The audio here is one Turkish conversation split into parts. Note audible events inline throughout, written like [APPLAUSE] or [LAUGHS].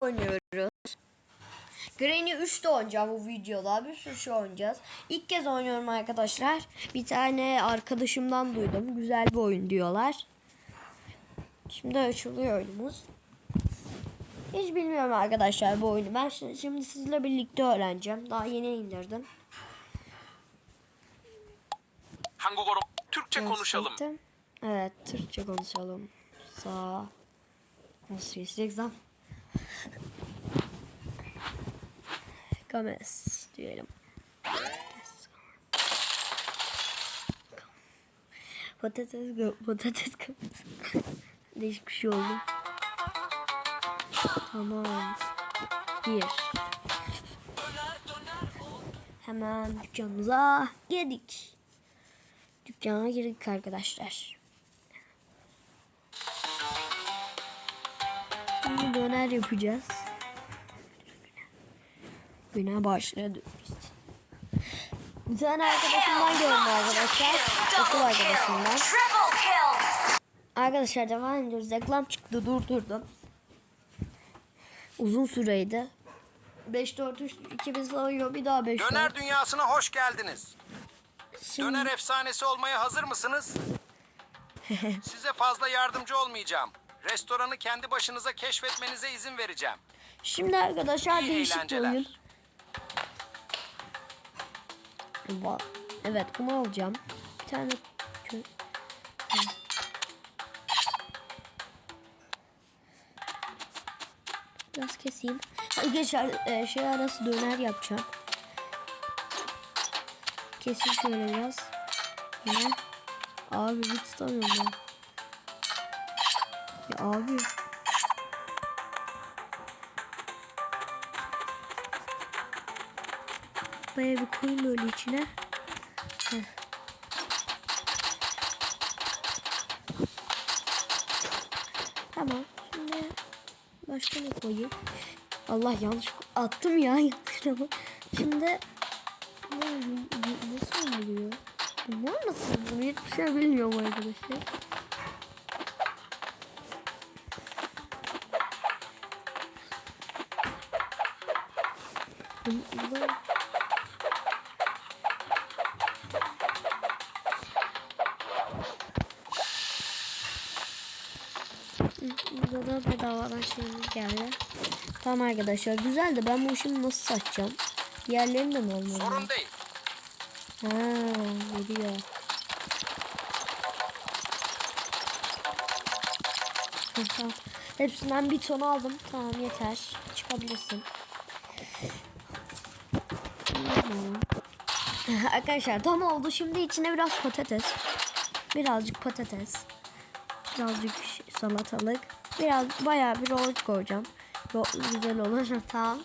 oynuyoruz. Granny 3'te oynayacağım bu videoda. Bir sürü şey oynayacağız. İlk kez oynuyorum arkadaşlar. Bir tane arkadaşımdan duydum. Güzel bir oyun diyorlar. Şimdi açılıyor oyunumuz. Hiç bilmiyorum arkadaşlar bu oyunu. Ben şi- şimdi sizle birlikte öğreneceğim. Daha yeni indirdim. 한국어로 Türkçe konuşalım. Gerçekten. Evet, Türkçe konuşalım. Sağ. Nasıl Gomez diyelim. Patates go patates Gomez. [LAUGHS] Değişik bir şey oldu. Tamam. Bir. Hemen dükkanımıza girdik. Dükkana girdik arkadaşlar. Şimdi döner yapacağız. Güne başladı. Bir tane arkadaşımdan gördüm arkadaşlar. Okul arkadaşımdan. Arkadaşlar devam ediyoruz. Reklam çıktı durdurdum. Uzun süreydi. 5 4 3 2 1 sayıyor. Bir daha 5 Döner dünyasına hoş geldiniz. Şimdi, Döner efsanesi olmaya hazır mısınız? [LAUGHS] Size fazla yardımcı olmayacağım. Restoranı kendi başınıza keşfetmenize izin vereceğim. şimdi arkadaşlar İyi değişik bir eğlenceler. oyun. Va- Evet bunu alacağım. Bir tane Biraz keseyim. Arkadaşlar e, şey arası döner yapacağım. Kesin şöyle biraz. Yine. Abi bir tutamıyorum ben. Ya abi. Bayağı bir koyayım böyle içine. Heh. Tamam. Şimdi başka ne koyayım? Allah yanlış attım ya [LAUGHS] yanlışlıkla. Şimdi ne, nasıl oluyor? Bunlar nasıl oluyor? Hiçbir şey bilmiyorum arkadaşlar. Bunlar... Burada da bedavadan şeyimiz geldi. Tamam arkadaşlar güzel de ben bu işimi nasıl satacağım? Diğerlerini de mi olmalı? Sorun değil. Ha, geliyor. Tamam. [LAUGHS] Hepsinden bir ton aldım. Tamam yeter. Çıkabilirsin. [LAUGHS] Arkadaşlar tam oldu. Şimdi içine biraz patates. Birazcık patates. Birazcık salatalık. Biraz bayağı bir yoğurt koyacağım. Yo güzel olur. [LAUGHS] tamam.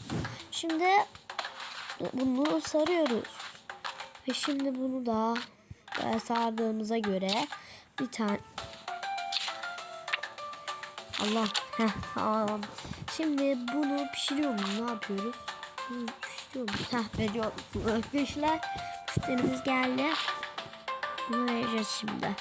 Şimdi bunu sarıyoruz. Ve şimdi bunu da böyle sardığımıza göre bir tane Allah tamam. Şimdi bunu pişiriyor muyuz? Ne yapıyoruz? Bunu pişiriyor muyuz? Heh veriyoruz. Arkadaşlar müşterimiz geldi. Bunu vereceğiz şimdi.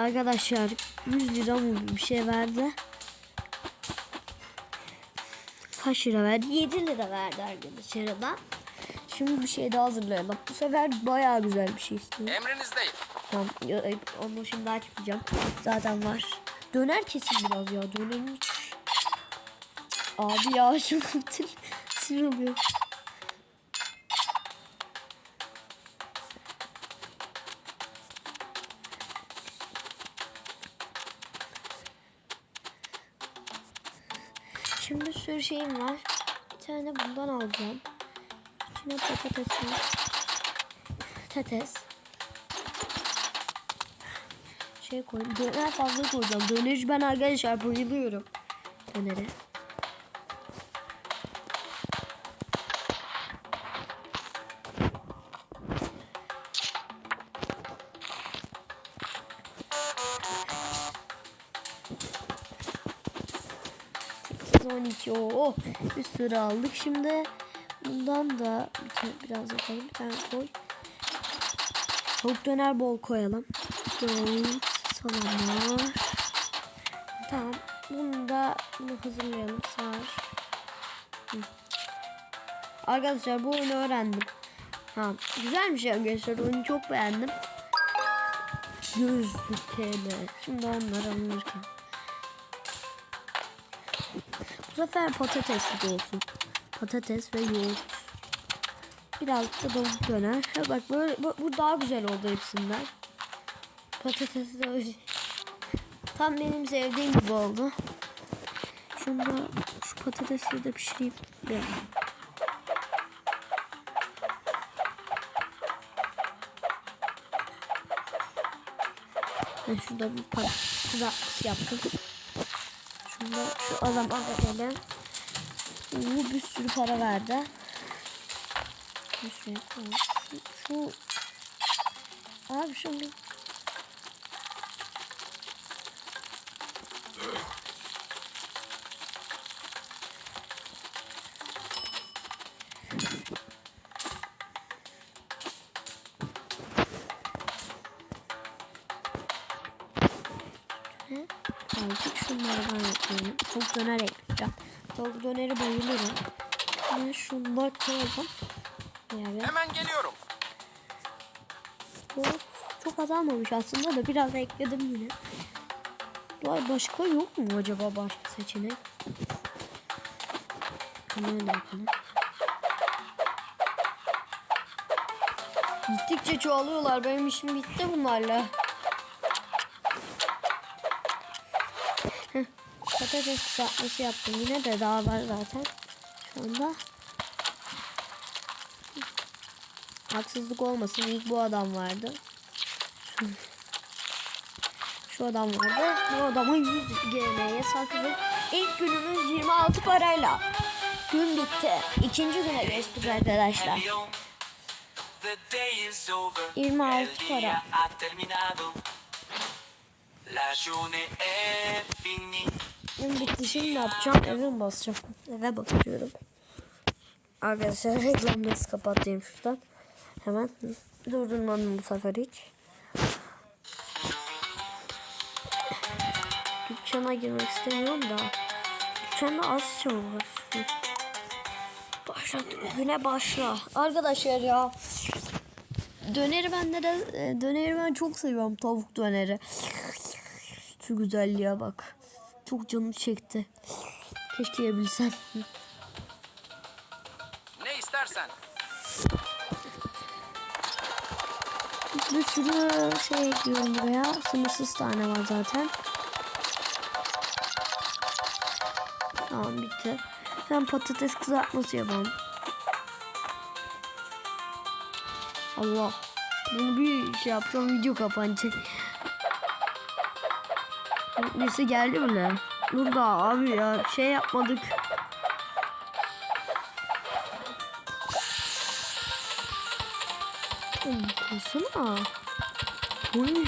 Arkadaşlar 100 lira mı bir şey verdi. Kaç lira verdi? 7 lira verdi arkadaşlar da. Şimdi bir şey daha hazırlayalım. Bu sefer bayağı güzel bir şey istiyorum. Emrinizdeyim. Tamam, ya- onu şimdi açmayacağım. Zaten var. Döner kesin biraz ya. Dönerin. Abi ya [LAUGHS] şu kutu sinir oluyor. Şimdi bir sürü şeyim var. Bir tane bundan alacağım. İçine patates var. Patates. Şey koy. Döner fazla koyacağım. Döneri ben arkadaşlar bayılıyorum. Döneri. 12. Oo, oh. bir sürü aldık şimdi. Bundan da bir biraz yapalım. Bir tane koy. Tavuk döner bol koyalım. Yoğurt, salamlar. Tamam. Bunu da bunu hazırlayalım. Sar. Arkadaşlar bu oyunu öğrendim. Ha, güzelmiş arkadaşlar. Oyunu çok beğendim. 100 TL. Şimdi onları alırken. Bu sefer patatesli olsun. Patates ve yoğurt. Birazcık da tavuk döner. Ha bak böyle bu, bu daha güzel oldu hepsinden. Patates de öyle. Tam benim sevdiğim gibi oldu. Şunu da şu patatesleri de pişireyim. Bir. Ben şurada bir patates yaptım. Şunda şu adama verelim. Bu bir sürü para verdi. Bir şey koyalım. Şu, şu abi şimdi Azıcık şunlardan ekleyelim. Tavuk döner ekleyeceğim. Tavuk döneri bayılırım. Ben şundan koyalım. Yani Hemen geliyorum. bu çok azalmamış aslında da biraz ekledim yine. Vay başka yok mu acaba başka seçenek? Bunları da yapalım. Gittikçe çoğalıyorlar. Benim işim bitti bunlarla. Heh, Patates kızartması yaptım. Yine de daha var zaten. Şu anda. Haksızlık olmasın. İlk bu adam vardı. Şu, adam vardı. Bu adama 100 GM'ye sakladık. İlk günümüz 26 parayla. Gün bitti. İkinci güne geçtik arkadaşlar. The day is over. 26 El día para. La journée est finie. Gün bitti. Şimdi ne yapacağım? Eve mi basacağım? Eve basıyorum. Arkadaşlar reklamları kapatayım şuradan. Hemen durdurmadım bu sefer hiç. Dükkana girmek istemiyorum da. Dükkanda az çalıyor. Başlat. Güne başla. Arkadaşlar ya. Döneri bende de e, döneri ben çok seviyorum tavuk döneri. Şu güzelliğe bak. Çok canım çekti. Keşke yiyebilsem. Ne istersen. Bir sürü şey ekliyorum buraya. Sınırsız tane var zaten. Tamam bitti. Sen patates kızartması yapalım. Allah. Bunu bir şey yapacağım video kapanacak. Nesi geldi bile. Dur da abi ya şey yapmadık. Koysana. Oy.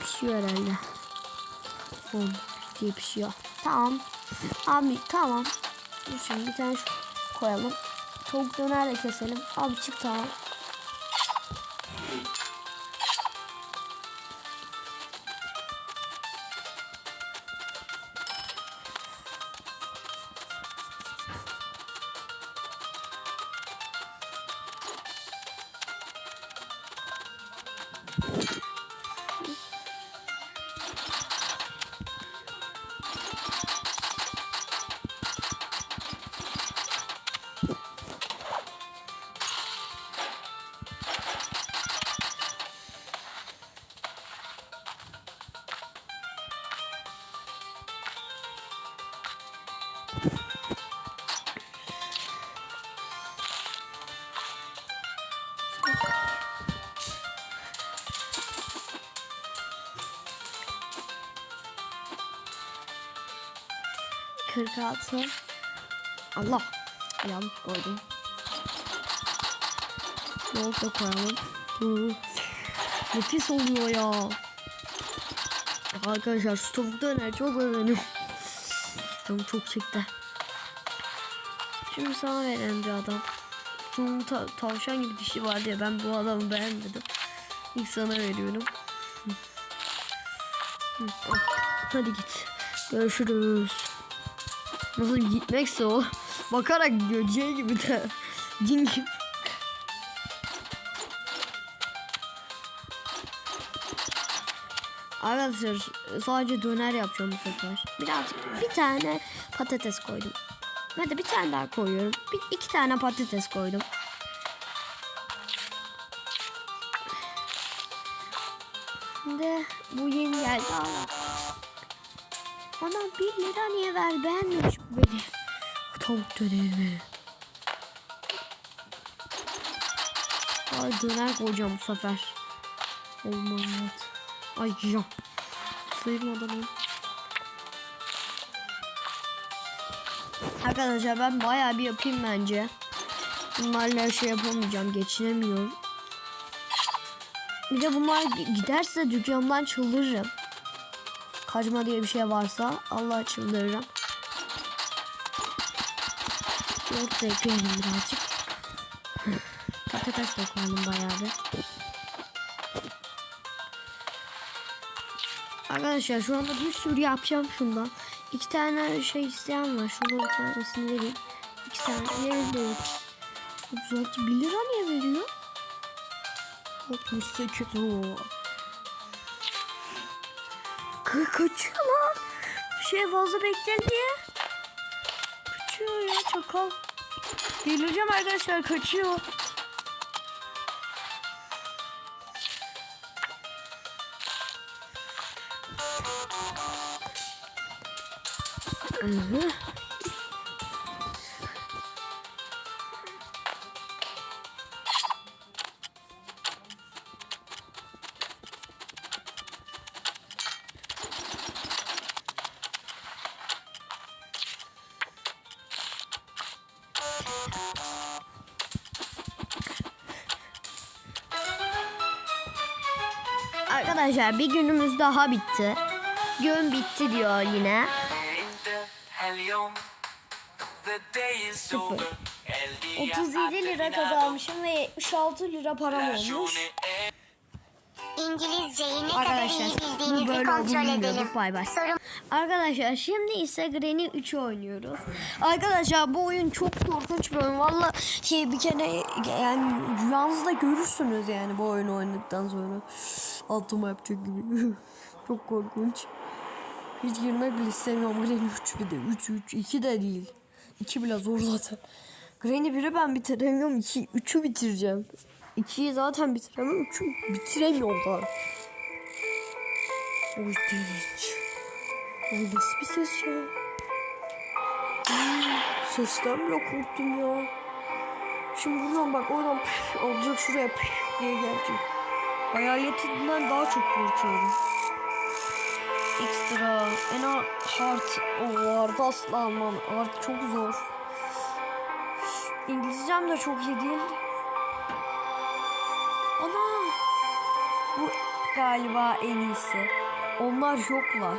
Pişiyor herhalde. Oğlum diye pişiyor. Tamam. Abi tamam. Şimdi bir tane koyalım. Tavuk döner de keselim. Abi çık tamam. Kırk altı. Allah. Yanlış koydum. Yoğurt da koyalım. Nefis oluyor ya. Arkadaşlar şu tavuk döner çok önemli. Canım çok çekti. Şimdi sana verelim bir adam. Şunun ta- tavşan gibi dişi var diye ben bu adamı beğenmedim. İlk sana veriyorum. Hadi git. Görüşürüz. Nasıl gitmekse o. Bakarak. C gibi de. Cin gibi. Arkadaşlar sadece döner yapacağım bu sefer. Birazcık bir tane patates koydum. Hadi bir tane daha koyuyorum. Bir, iki tane patates koydum. Şimdi bu yeni geldi hala. Bana bir lira niye ver beğenmemiş bu beni. Tavuk dönerimi. Ay döner koyacağım bu sefer. Olmaz. Ay ya. Sıyırmadan ol. Arkadaşlar ben bayağı bir yapayım bence. Bunlarla şey yapamayacağım. Geçinemiyorum. Bir de bunlar giderse dükkanımdan çıldırırım. Kaçma diye bir şey varsa Allah çıldırırım. Yoğurt da ekleyelim birazcık. [LAUGHS] Patates de koyalım bayağı bir. Arkadaşlar şu anda bir sürü yapacağım şundan. İki tane şey isteyen var. Şurada bir tanesini vereyim. İki tane verin de 36 1 lira niye veriyor? 68 o. Ka kaçıyor lan. Bir şey fazla bekler diye. Kaçıyor ya çakal. Delireceğim arkadaşlar kaçıyor. Hı. Arkadaşlar bir günümüz daha bitti. Gün bitti diyor yine. Sıfır. 37 lira kazanmışım ve 76 lira param olmuş. İngiliz İngilizceyi ne kadar Arkadaşlar iyi bu bildiğinizi böyle olduğunu kontrol edelim. bilmiyorduk. Bay bay. Sorum Arkadaşlar şimdi ise Granny 3'ü oynuyoruz. Arkadaşlar bu oyun çok korkunç bir oyun. Valla şey bir kere yani rüyanızda görürsünüz yani bu oyunu oynadıktan sonra. Altıma yapacak gibi. [LAUGHS] çok korkunç. Hiç girmek bile istemiyorum. Granny 3 bir de 3 3 2 de değil. 2 bile zor zaten. Granny 1'i ben bitiremiyorum. 2 3'ü bitireceğim. 2'yi zaten bitiremem. 3'ü bitiremiyorum daha. Oy dinç. Oy nasıl bir ses ya? Sesten bile korktum ya. Şimdi buradan bak oradan püf, olacak şuraya püf diye gelecek. Hayaletinden daha çok korkuyorum. Ekstra. En hard. O hard asla almam. Hard çok zor. İngilizcem de çok iyi değil. Ana. Bu galiba en iyisi. Onlar yoklar.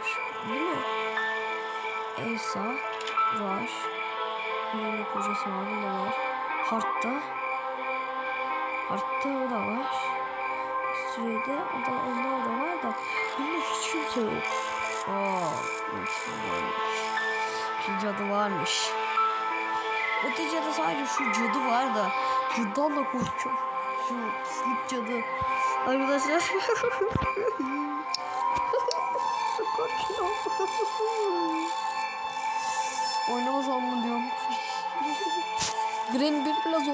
Değil mi? Elsa var. Yine kocası var. O da var. Hart'ta. Hart'ta o da var. Sürede o da onda o da var da. Bunda hiç kimse yok. Aa, nasıl varmış. Şu cadı varmış. Bu cadı sadece şu cadı var da. Cadıdan da korkuyorum. Şu pislik cadı. Arkadaşlar. [LAUGHS] Korkuyorum. Oynamasam mı diyorum. [LAUGHS] Gren bir biraz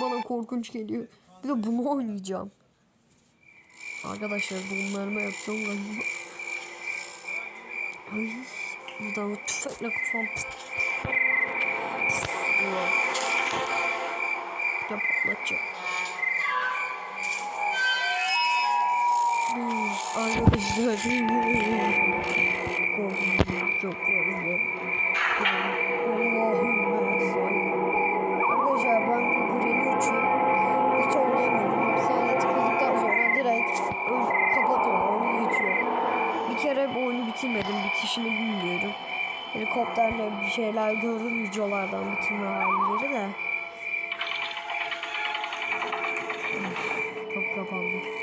bana korkunç geliyor. Bir de bunu oynayacağım. Arkadaşlar bunlarımı yapacağım galiba. Ay, buradan tüfekle kafam. [LAUGHS] Ya patlatacak. Arkadaşlar korkuyorum çok korkuyorum. Allah'ım Arkadaşlar ben Granny uçuyorum. Hiç oynayamıyorum. Hapishaneye tıkladıktan sonra direkt kapatıyorum. Oyunu geçiyorum. Bir kere bu oyunu bitirmedim. Bitişini bilmiyorum. Helikopterle bir şeyler görür videolardan bitirme halleri de. Çok kapandı.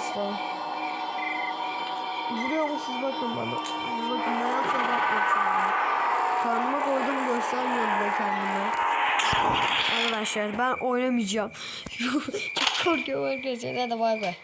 Asla. Biliyor musunuz bakın bana. Bakın ben asla bakmayacağım. Karnıma koydum göstermiyorum da kendime. Arkadaşlar ben oynamayacağım. [LAUGHS] Çok korkuyorum arkadaşlar. Hadi bay bay.